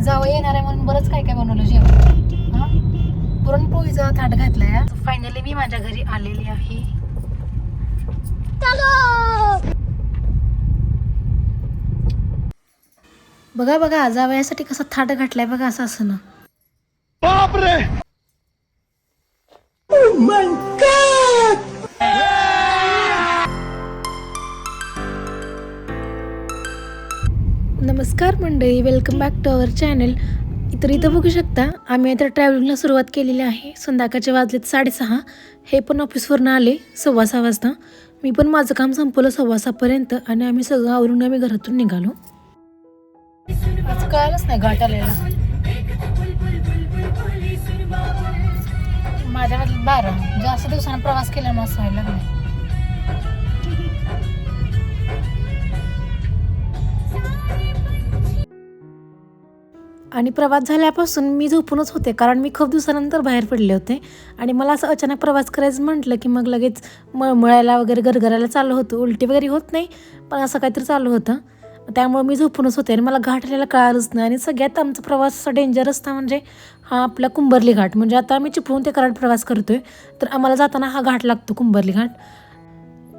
जावं येणार आहे म्हणून बरंच काय काय बनवलं जेवण. हा? पुरणपोळीचा थाट घातलाय फायनली मी माझ्या घरी आलेली आहे. बघा बघा जावयासाठी कसा थाट घातलाय बघा असं असं ना. नमस्कार मंडळी welcome back to our channel तर इथं बघू शकता आम्ही आता ट्रॅव्हलिंगला सुरुवात केलेली आहे. संध्याकाळचे वाजलेत साडेसहा. हे पण ऑफिसवरनं आले सव्वा सहा वाजता. मी पण माझं काम संपवलं सव्वा सहापर्यंत आणि आम्ही सगळं आवरून आम्ही घरातून निघालो. कळालंच नाही घाट आलेला. माझ्या बारा. जास्त दिवसानं प्रवास केल्यामुळे असं व्हायला आणि प्रवास झाल्यापासून मी झोपूनच होते कारण मी खूप दिवसानंतर बाहेर पडले होते. आणि मला असं अचानक प्रवास करायचं म्हटलं की मग लगेच मळमळायला वगैरे गरगरायला चालू होतं. उलटी वगैरे होत नाही पण असं काहीतरी चालू होतं. त्यामुळे मी झोपूनच होते आणि मला घाट आलेला कळालंच नाही. आणि सगळ्यात आमचा प्रवास असा डेंजर असता म्हणजे हा आपला कुंभरली घाट. म्हणजे आता आम्ही चिपळून ते कराड प्रवास करतोय तर आम्हाला जाताना हा घाट लागतो कुंभरली घाट.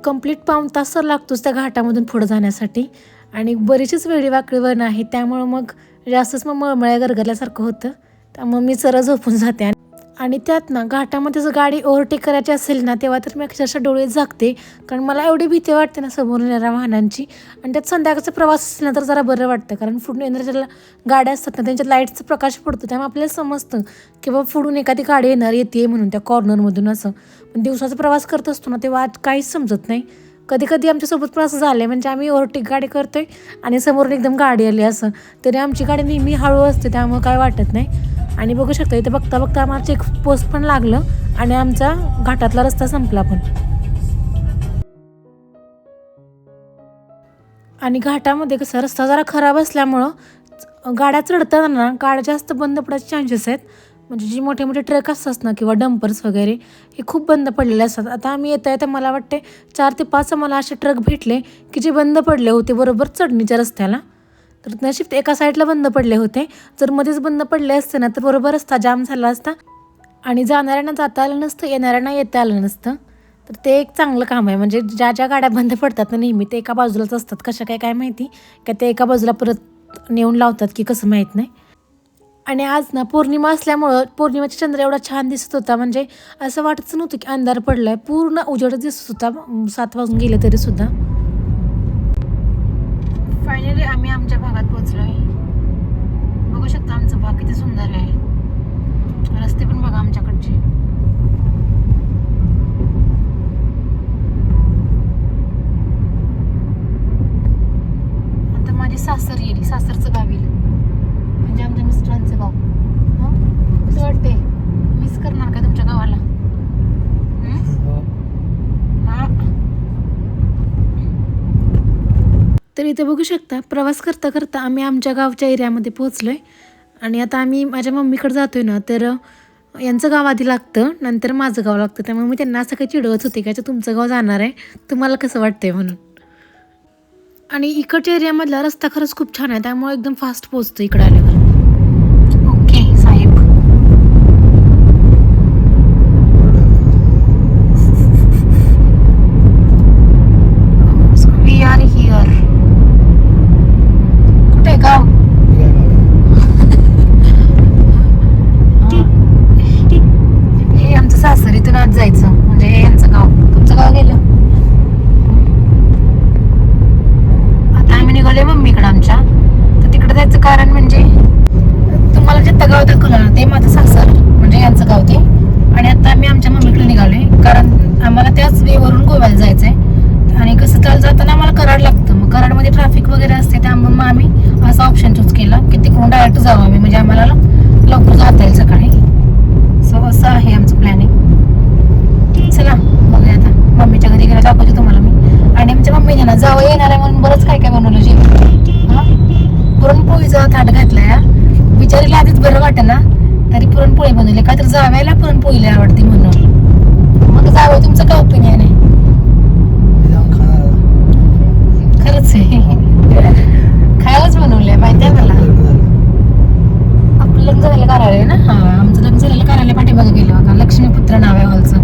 कंप्लीट पाऊण तास तर लागतोच त्या घाटामधून पुढं जाण्यासाठी. आणि बरीचशीच वेळी वाकडी वन आहे त्यामुळं मग जास्तच मग मळमळ्या गरगरल्यासारखं होतं. त्यामुळे मी सरळ झोपून जाते. आणि- त्यात ना घाटामध्ये जर गाडी ओव्हरटेक करायची असेल ना तेव्हा तर मी अक्षरशः डोळे झाकते. कारण मला एवढी भीती वाटते ना समोरून येणाऱ्या वाहनांची. आणि त्यात संध्याकाळचा प्रवास असेल ना तर जरा बरं वाटतं. कारण फुडून येणाऱ्या ज्याला गाड्या असतात ना त्यांच्या लाईटचा प्रकाश पडतो. त्यामुळे आपल्याला समजतं की बाबा पुढून एखादी गाडी येणार येते म्हणून त्या कॉर्नरमधून असं. पण दिवसाचा प्रवास करत असतो ना तेव्हा आज काहीच समजत नाही. कधी कधी आमच्यासोबत पण असं झालं आहे म्हणजे आम्ही ओव्हरटेक गाडी करतो आहे आणि समोरून एकदम गाडी आली असं. तरी आमची गाडी नेहमी हळू असते त्यामुळे काय वाटत नाही. आणि बघू शकता इथे बघता बघता आम्हाला चेक पोस्ट पण लागलं आणि आमचा घाटातला रस्ता संपला पण. आणि घाटामध्ये कसं रस्ता जरा खराब असल्यामुळं गाड्या चढताना गाड्या जास्त बंद पडायचे चान्सेस आहेत. म्हणजे जी मोठे मोठे ट्रक असतात ना किंवा डंपर्स वगैरे हे खूप बंद पडलेले असतात. आता आम्ही येता येता मला वाटते चार ते पाच मला असे ट्रक भेटले की जे बंद पडले होते बरोबर चढणीच्या रस्त्याला. तर नशीब ते एका साईडला बंद पडले होते. जर मध्येच बंद पडले असते ना तर बरोबर रस्ता जाम झाला असता. आणि जाणाऱ्यांना जाता आलं नसतं येणाऱ्यांना येता आलं नसतं. तर ते एक चांगलं काम आहे. म्हणजे ज्या ज्या गाड्या बंद पडतात ना नेहमी ते एका बाजूलाच असतात. कशा काय काय माहिती? का ते एका बाजूला परत नेऊन लावतात की कसं माहीत नाही. आणि आज ना पौर्णिमा असल्यामुळं पौर्णिमाचा चंद्र एवढा छान दिसत होता. म्हणजे असं वाटतच नव्हतं की अंधार पडलाय. पूर्ण उजेड दिसत होता. सात वाजून गेले तरी सुद्धा. फायनली आम्ही आमच्या भागात पोहोचलोय. बघू शकता आमचा भाग किती सुंदर आहे. रस्ते पण बघा आमच्याकडचे. आता माझी सासर येईल. सासरचं गाव येईल. म्हणजे आमच्या मिस्टरांचं गाव हं? कसं वाटते मिस करणार का तुमच्या गावाला? हं? हा. तर इथे बघू शकता प्रवास करता करता आम्ही आमच्या गावच्या एरियामध्ये पोहोचलोय. आणि आता आम्ही माझ्या मम्मीकडे जातोय ना तर यांचं गाव आधी लागतं नंतर माझं गाव लागतं. त्यामुळे मी त्यांना असं काही चिडवत होते की तुमचं गाव जाणार आहे तुम्हाला कसं वाटतंय म्हणून. आणि इकडच्या एरियामधला रस्ता खरंच खूप छान आहे त्यामुळे एकदम फास्ट पोहोचतो इकडे आल्यावर ओके साहेब वी आर हिअर कुठे गाव हे आमचं सासर इथून आज जायचं म्हणजे हे यांचं गाव तुमचं गाव गेलं आता मम्मीकडे आमच्या. तर तिकडे जायचं कारण म्हणजे तुम्हाला जे गाव दाखवलं ते माझं सासर म्हणजे यांचं गाव ते. आणि आता आम्ही आमच्या मम्मीकडे निघालोय कारण आम्हाला त्याच वेवरून गोव्याला जायचंय. आणि कसं चाल जाताना आम्हाला कराड लागतं. मग कराडमध्ये ट्रॅफिक वगैरे असते त्यामुळे मग आम्ही असा ऑप्शन चूज केला की तिकडून डायरेक्ट जाऊ आम्ही. म्हणजे आम्हाला लवकर जाता येईल सकाळी. सो असं आहे आमचं प्लॅनिंग चला बघूया आता. मम्मीच्या घरी गेला दाखवते तुम्हाला मी. आणि म्हणजे आमच्या मम्मीने ना जावं येणार आहे म्हणून बरंच काय काय बनवलं जेवण. पुरणपोळीचा थाट घातलाय बिचारीला आधीच बरं वाटत ना तरी पुरणपोळी बनवली. काय तर जावयाला पुरणपोळीला आवडते म्हणून. मग जावं तुमचं काय ओपिनियन आहे? खरंच आहे. खायलाच बनवलंय माहिती आहे मला. आपलं लग्न झालेलं करायला ना? हा आमचं लग्न झालेलं करायला पाठीमागे गेलो. का लक्ष्मीपुत्र नाव आहे हॉलचं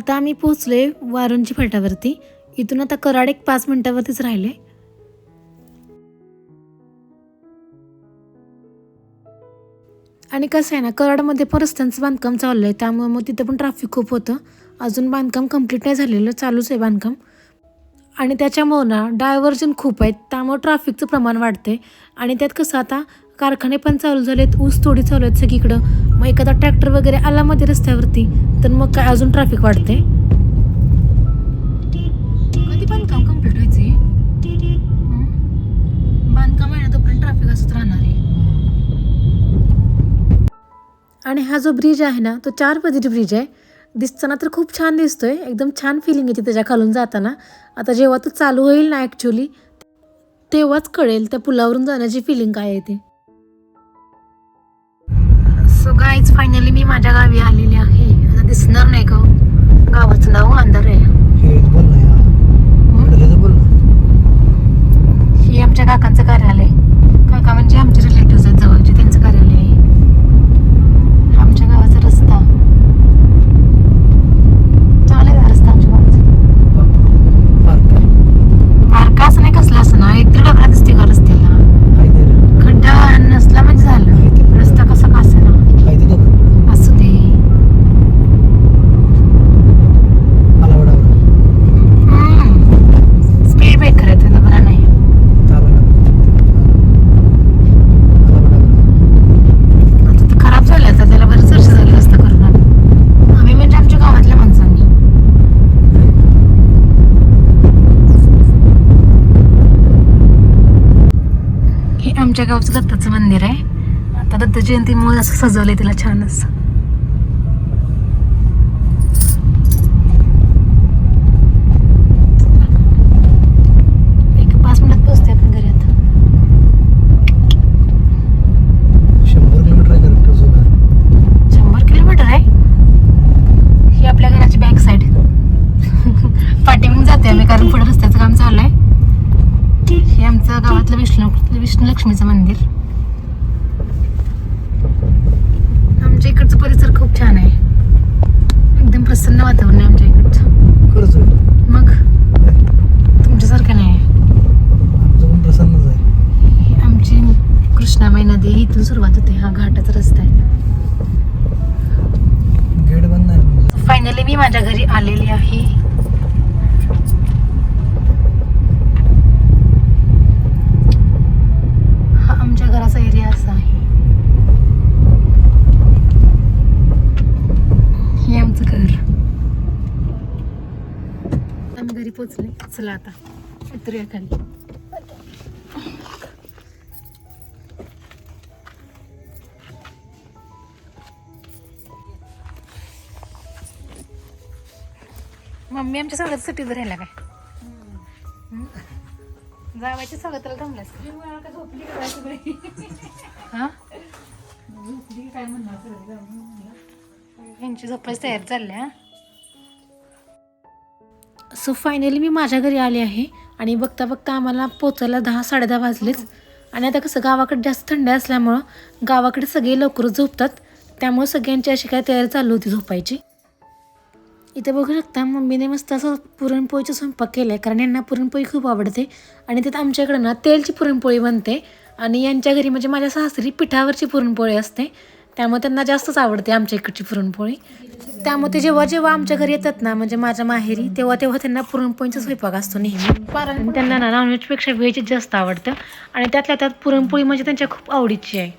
आता आम्ही पोहोचले वारुंजी फाटावरती इथून आता कराड एक पाच मिनिटावरतीच राहिले आणि कसं आहे ना कराडमध्ये पण रस्त्यांचं बांधकाम चाललं आहे. त्यामुळे मग तिथं पण ट्रॅफिक खूप होतं. अजून बांधकाम कंप्लीट नाही झालेलं चालूच आहे बांधकाम. आणि त्याच्यामुळं ना डायव्हर्जन खूप आहेत. त्यामुळं ट्रॅफिकचं प्रमाण वाढते आणि त्यात कसं आता कारखाने पण चालू झालेत ऊस तोडी चालू आहेत सगळीकडं. मग एखादा ट्रॅक्टर वगैरे आला मध्ये रस्त्यावरती तर मग काय अजून ट्रॅफिक वाढते कधी कंप्लीट व्हायचे बांधकाम आहे ना तोपर्यंत ट्रॅफिक असत राहणार आहे. आणि हा जो ब्रिज आहे ना तो चार पदरी ब्रिज आहे. दिसताना तर खूप छान दिसतोय एकदम छान फिलिंग येते त्याच्या खालून जाताना. आता जेव्हा तो चालू होईल ना ॲक्च्युली तेव्हाच कळेल त्या पुलावरून जाण्याची फिलिंग काय आहे ते. सो गाईज फायनली मी माझ्या गावी आलेली आहे. आता दिसणार नाही का हो? गावाचं नाव अंधार आहे. हे ही? आमच्या काकांचं कार्यालय. काका म्हणजे आमचे रिलेटिव्ह आहेत जवळचे त्यांचं कार्यालय आहे. हा आमच्या गावाचा रस्ता चांगला आहे रस्ता आमच्या गावाचा पार्क बारका असं नाही कसला असं ना एक तर डबरा दिसते का रस्त्याला आहे ते रे. खड्डा नसला म्हणजे झालं रस्ता कसा का ना आहे ते दोघं. असू दे आला वडा वडा. स्पीड ब्रेकर आहे त्याचा बरा नाही आला वडा. आला वडा वडा. आता तर खराब झालं आता त्याला बरेच वर्ष झाले रस्ता करून आम्ही म्हणजे आमच्या गावातल्या माणसांनी हे आमच्या गावचं दत्ताचं मंदिर आहे. आता दत्त जयंतीमुळे असं सजवलंय तिला छान असं एक पाच मिनिटात पोहोचते आपण घरी आता शंभर किलोमीटर आहे करेक्ट जुगार शंभर किलोमीटर आहे ही आपल्या घराची बॅक साईड पाठीमागून जाते आम्ही कारण पुढे रस्त्याचं काम चालू आहे हे आमचं गावातलं विष्णू विष्णू लक्ष्मीचं मंदिर आमच्या इकडचं परिसर खूप छान आहे एकदम प्रसन्न वातावरण आहे आमच्या इकडचं. खरंच. मग? तुमच्यासारखं नाही. आहे आमचं प्रसन्नच आहे. ही आमची कृष्णामाई नदी इथून सुरुवात होते. हा घाटाचा रस्ता आहे. गेट बंद आहे. फायनली मी माझ्या घरी आलेली आहे हा आमच्या घराचा एरिया असा आहे हे आमचं घर आम्ही घरी पोचले चला आता उतरूया खाली. मम्मी आमच्या स्वागत सुट्टीत राहिला काय? जावायच्या स्वागताला थांबलास हा? यांची झोपायची तयारी चालली सो फायनली मी माझ्या घरी आले आहे आणि बघता बघता आम्हाला पोचायला दहा साडेदहा वाजलेच आणि आता कसं गावाकडे जास्त थंडी असल्यामुळं गावाकडे सगळे लवकर झोपतात. त्यामुळे सगळ्यांची अशी काय तयारी चालू होती झोपायची. इथे बघू शकता मम्मीने मस्त असं पुरणपोळीचा स्वयंपाक केला आहे कारण यांना पुरणपोळी खूप आवडते. आणि त्यात आमच्याकडे ना तेलची पुरणपोळी बनते. आणि यांच्या घरी म्हणजे माझ्या सासरी पिठावरची पुरणपोळी असते. त्यामुळे त्यांना जास्तच आवडते आमच्या इकडची पुरणपोळी. त्यामुळे ते जेव्हा जेव्हा आमच्या घरी येतात ना म्हणजे माझ्या माहेरी तेव्हा तेव्हा त्यांना पुरणपोळीचा स्वयंपाक असतो नेहमी. त्यांना ना नॉनव्हेजपेक्षा व्हेजच जास्त आवडतं. आणि त्यातल्या त्यात पुरणपोळी म्हणजे त्यांच्या खूप आवडीची आहे.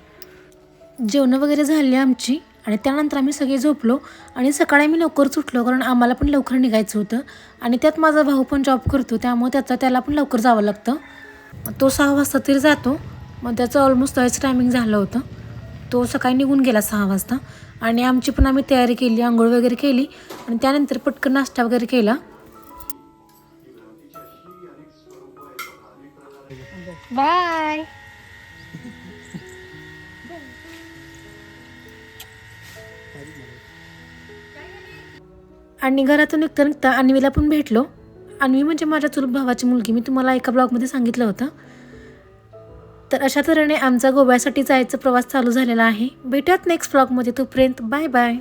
जेवणं वगैरे झाली आमची आणि त्यानंतर आम्ही सगळे झोपलो. आणि सकाळी आम्ही लवकरच उठलो कारण आम्हाला पण लवकर निघायचं होतं. आणि त्यात माझा भाऊ पण जॉब करतो त्यामुळे त्याचा त्याला पण लवकर जावं लागतं. तो सहा वाजता तरी जातो मग त्याचं ऑलमोस्ट जायचं टायमिंग झालं होतं. तो सकाळी निघून गेला सहा वाजता. आणि आमची पण आम्ही तयारी केली आंघोळ वगैरे केली. आणि त्यानंतर पटकन नाश्ता वगैरे केला. बाय. आणि घरातून निघता निघता अन्वीला पण भेटलो. अन्वी म्हणजे माझ्या चुलत भावाची मुलगी. मी तुम्हाला एका ब्लॉगमध्ये सांगितलं होतं. तर अशा तऱ्हेने आमचा गोव्यासाठी जायचा प्रवास चालू झालेला आहे. भेटूयात नेक्स्ट ब्लॉगमध्ये तोपर्यंत बाय बाय